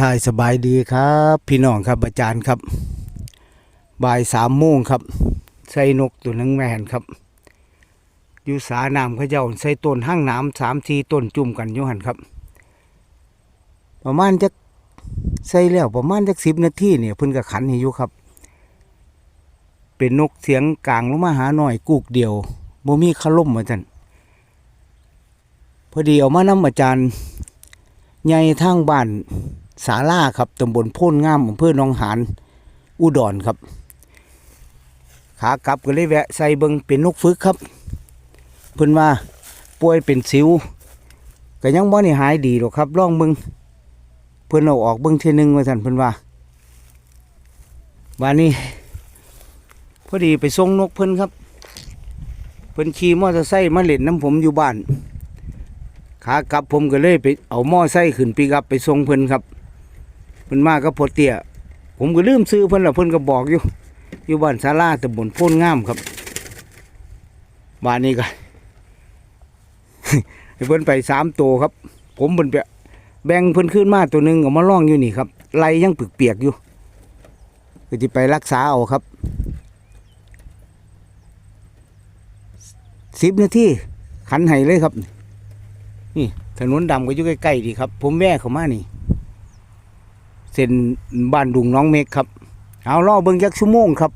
ทายสบายดีครับ พี่น้องครับอาจารย์ครับ บ่ายสามโมงครับใส่นกตัวนึงแม่นครับอยู่สาน้ำเขาเจ้าใส่ต้นห้างน้ำสามทีต้นจุ่มกันอยู่หันครับ ประมาณจักใส่แล้วประมาณจักสิบนาทีเนี่ยเพิ่นก็ขันห้อยู่ครับ เป็นนกเสียงกลางลงมาหาหน่อยกูกเดียวบ่มีคาล่มมาจันพอดีเอามานำอาจารย์ใหญ่ทางบ้าน สาลาครับตำบลโพ้นงามอำเภอหนองหานอุดรครับ ขากลับก็เลยแวะใส่เบิงเป็นนกฝึกครับ เพิ่นว่าป่วยเป็นสิวก็ยังบ่ได้หายดีหรอกครับลองเบิงเพิ่นเอาออกเบิงเทียหนึงว่าซั่นเพิ่นว่าวันนี้พอดีไปส่งนกเพิ่นครับ เพิ่นขี่มอเตอร์ไซค์มาเล่นน้ำผมอยู่บ้านขากลับผมก็เลยไปเอาม้อไส้ขึ้นปีกับไปส่งเพิ่นครับ พิ่นมาก็พอเตี้ยผมก็ลืมซื้อเพิ่นละเพิ่นก็บอกอยู่ อยู่บ้านศาลาตำบลโพ้นงามครับบ้านนี้ก็เพิ่นไปสามตัวครับ ผมเพิ่นไปแบ่งเพิ่นขึ้นมาตัวหนึ่งเอามาล่องอยู่นี่ครับไหลยังเปียกๆอยู่ก็จะไปรักษาเอาครับสิบนาทีขันไห้เลยครับ นี่ถนนดำก็อยู่ใกล้ๆดีครับ ผมแว่เขามานี่ ส้นบ้านดุงน้องเมฆครับ เอาล่อเบิ้งยักษ์ชั่วโมงครับ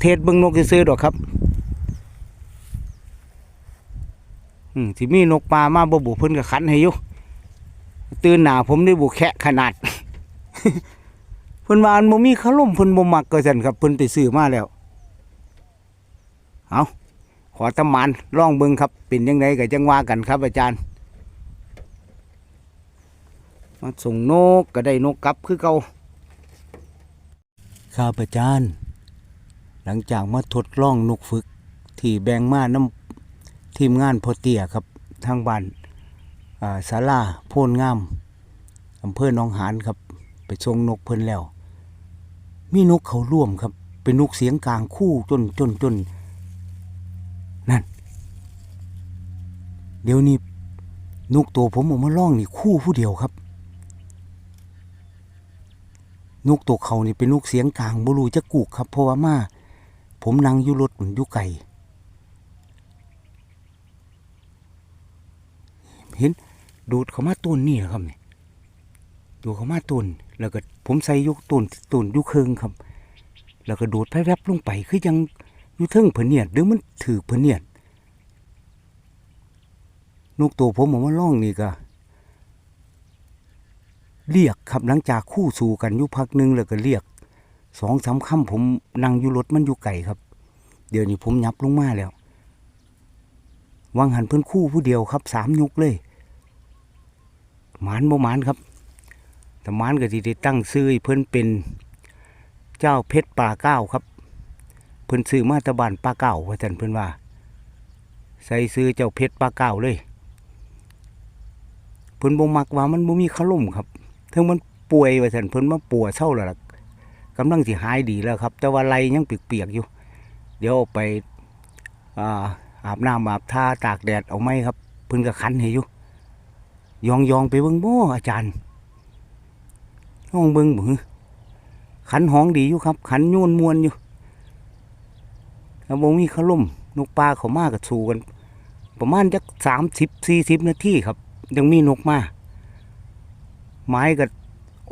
เทศเบิ้งนกซื้อดอกครับอืมที่มีนกปลามาบ่บุเพิ่นก็ขันให้อยู่ตื่นหนาผมได้บุแคะขนาดเพิ่นว่าอันบ่มีขาวล่มเพิ่นบ่มักก็ซั่นครับเพิ่นไปซื้อมาแล้ว เอาขอตำมันล่องเบิงครับ เป็นยังไงก็จังว่ากันครับ อาจารย์ มาส่งนกก็ได้นกกลับคือเก่าครับอาจารย์หลังจากมาทดลองนกฝึก ที่แบงมาน้ำทีมงานพอเตียครับทางบ้านอ่าศาลาโพนงามอำเภอหนองหานครับ ไปส่งนกเพิ่นแล้ว มีนกเขาร่วมครับ เป็นนกเสียงกลางคู่จนจนจนนั่น เดี๋ยวนี้นกตัวผมออกมาล่องนี่คู่ผู้เดียวครับ นกตัวเขานี่เป็นนกเสียงกลางบรูจะกูกครับเพราะว่ามาผมนั่งอยู่รถอยู่ไก่เห็นดูดเขามาต้นนี่เหรอครับนี่ดูดเขามาต้นแล้วก็ผมใส่ยกต้นต้นยุเคิงครับ แล้วก็ดูดแวบๆลงไปคือยังอยู่เทิงเพนเนียดหรือมันถือเพนเนียดนกตัวผมเออกมาล่องนี่ก็ เรียกครับหลังจากคู่สู่กันอยู่พักหนึงแล้วก็เรียกสองสามคำผมนั่งอยู่รถมันอยู่ไก่ครับ เดี๋ยวนี้ผมยับลงมาแล้ววางหันเพื่อนคู่ผู้เดียวครับสามยุกเลยหมานบ่หมานครับแต่หมานก็ที่ได้ตั้งซื้อเพื่อนเป็นเจ้าเพชรป่าเก้าครับ เพิ่อนซื้อมาตะบานปลาเก่าว่าท่นเพิ่อนว่า ใส่ซื้อเจ้าเพชรปลาเก่าเลย เพิ่อนบ่มักว่ามันบ่มีขลุ่มครับ ถึงมันป่วยว่าท่นเพิ่นมาปัวเศร้าแล้วล่ะกำลังสิหายดีแล้วครับ แต่ว่าไหลยังเปียกๆอยู่ เดี๋ยวไปอาอาบน้ำอาบท่าตากแดดเอาไหมครับเพิ่นก็คันให้อยู่ยองยองๆไปเบิ่งบ่อาจารย์ลองเบิ่งบ่ฮึขันห้องดีอยู่ครับ ขันโยนมวนอยู่แล้วบ่มีขลุ่มนกปลาเขามากกับสูกัน ประมาณจักสามสิบสี่สิบนาทีครับ ยังมีนกมา ไม้ก็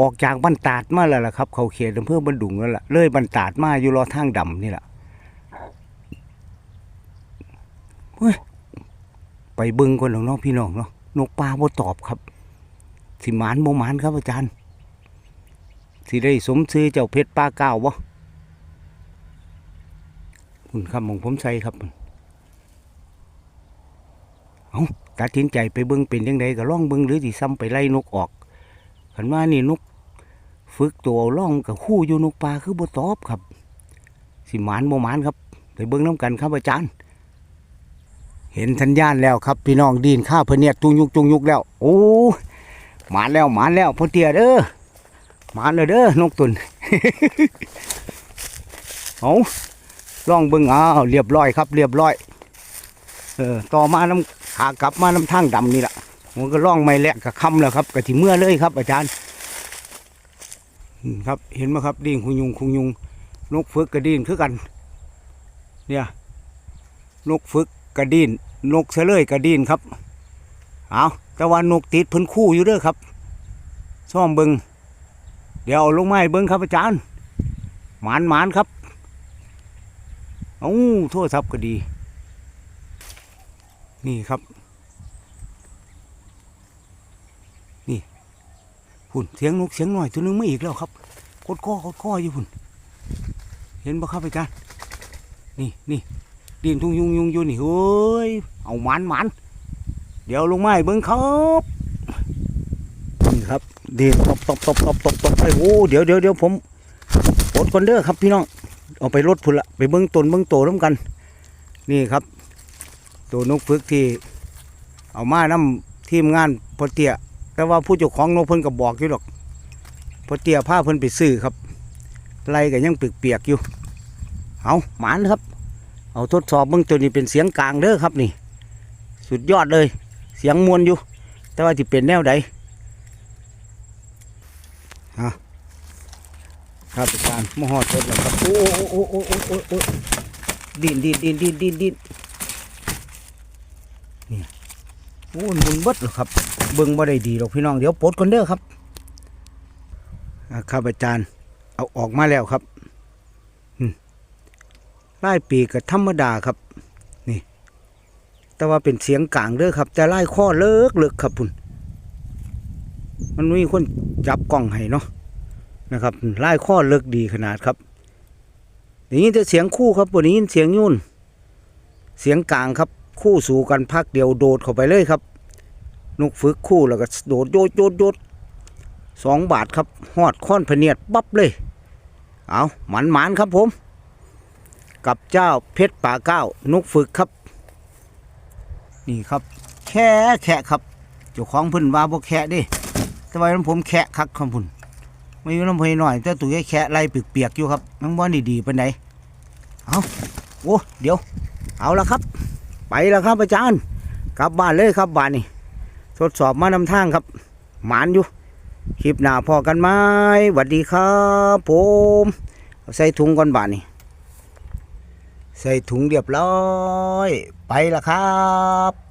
ออกจากบันตาดมาแล้วล่ะครับเขาเขตอำเภอบันดุงแล้วล่ะเลยบันตาดมาอยู่รอทางดำนี่แหละเฮ้ยไปบิ่งคนของน้องพี่น้องเนาะนกปลาบ่ตอบครับ สิหมานบ่หมานครับอาจารย์สิได้สมซื้อเจ้าเพชรปลาเก้าบ่คุณคำของผมใส่ครับเอาตัดสินใจไปเบิ้งเป็นยังไงก็ล่องเบิ้งหรือสิซ้ำไปไล่นกออก ขันว่านี่นกฝึกตัวล่องกับคู่อยู่นกปลาคือบตอบครับ สิหมานบ่หมานครับไปเบิ้งน้ำกันครับอาจารย์ เห็นสัญญาณแล้วครับ พี่น้องดีนข้าเพนเนียดจุงยุกจุงยุกแล้ว โอ้หมานแล้วหมานแล้วพ่อเตียเด้อหมานเลยเด้อนกตุนเอาล่องเบิ่งอ้าวเรียบร้อยครับ เรียบร้อย เออต่อมาน้ำขากลับมาน้ำทางดำนี่แหละ ผมก็ล่องไม่แหละกับคำแล้วครับกะที่เมื่อเลยครับ อาจารย์ครับเห็นไหมครับดิ้งคุงยุงคุงยุง นกฝึกกระดินคือกัน เนี่ย นกฝึกกระดินนกเสลยกระดินครับเอาแต่ว่านกติดพิ่นคู่อยู่เด้อครับซ่อมเบิงเดี๋ยวเอาลงไม้เบิงครับอาจารย์ หมานหมานครับเอ้โทษทัพก็ดี นี่ครับ พุ่นเสียงนกเสียงหน่อยตัวนึงไม่อีกแล้วครับกดข้อกดข้ออยู่พุ่นเห็นบ่ครับอาจารย์นี่นี่ดินทุ่งยุงยุงอยู่นี่เฮ้ยเอาหมันหมันเดี๋ยวลงไม้เบิ้งครับนี่ครับดินตบตบตบตบตบตบไปโอ้เดี๋ยวเดี๋ยวเดี๋ยวผมปลดก่อนเด้อครับพี่น้องเอาไปรถพุ่นละไปเบิ้งตนเบิ้งโตน้ำกัน นี่ครับ ตัวนกฝึกที่เอามานำทีมงานพอเตีย แต่ว่าผู้เจ้าของนกเพิ่นก็บบอกอยู่หรอกพอเตียพาเพิ่นไปซื้อครับไรก็ยังเปียกๆอยู่ เอาหมานครับ เอาทดสอบเบื้องตัวนี้เป็นเสียงกลางเด้อครับนี่ สุดยอดเลย เสียงมวลอยู่ แต่ว่าที่เป็นแนวใดฮะครับอาจารย์มหอดทดแล้วครับโอ้โอ้โอ้โอ้โอ้โอ้โอ้ดินดินดินดินดินดินนี่โอ้หมุนเบิดเหรอครับ เบิ่งบ่ได้ดีหรอกพี่น้องเดี๋ยวปลดก่อนเด้อครับอ่าครับอาจารย์เอาออกมาแล้วครับไล่ปีกก็ธรรมดาครับ นี่ แต่ว่าเป็นเสียงกลางเด้อครับ แต่ไล่ข้อเลิกเลิกครับพุ่นมันมีคนจับกล้องให้เนาะนะครับไล่ข้อเลิกดีขนาดครับได้ยินแต่เสียงคู่ครับวันนี้ยินเสียงยุ่น เสียงกลางครับ คู่สู่กันพักเดียวโดดเข้าไปเลยครับ นกฝึกคู่แล้วก็โดดโยดโยดโยดสองบาทครับหอดค้อนพเนียดปั๊บเลย เอาหมันหมันครับผม กับเจ้าเพชรป่าเก้านกฝึกครับ นี่ครับ แค่แค่ครับเจ้าของพิ่นว่าบ่แค่ดิแต่ว่าน้ำผมแค่คักคำพุ่นไม่ยู่น้ำเพยหน่อยแต่ตัวแค่ไล่เปียกๆอยู่ครับนังบ่ดีๆปานเอาโอ้เดี๋ยว เอาละครับ ไปแล้วครับอาจารย์ กลับบ้านเลยครับบ้านนี่ ทดสอบมานำทางครับ หมานอยู่ คลิปหน้าพอกันไหมหวัดดีครับผมใส่ถุงก่อนบาทนี่ใส่ถุงเรียบร้อย ไปละครับ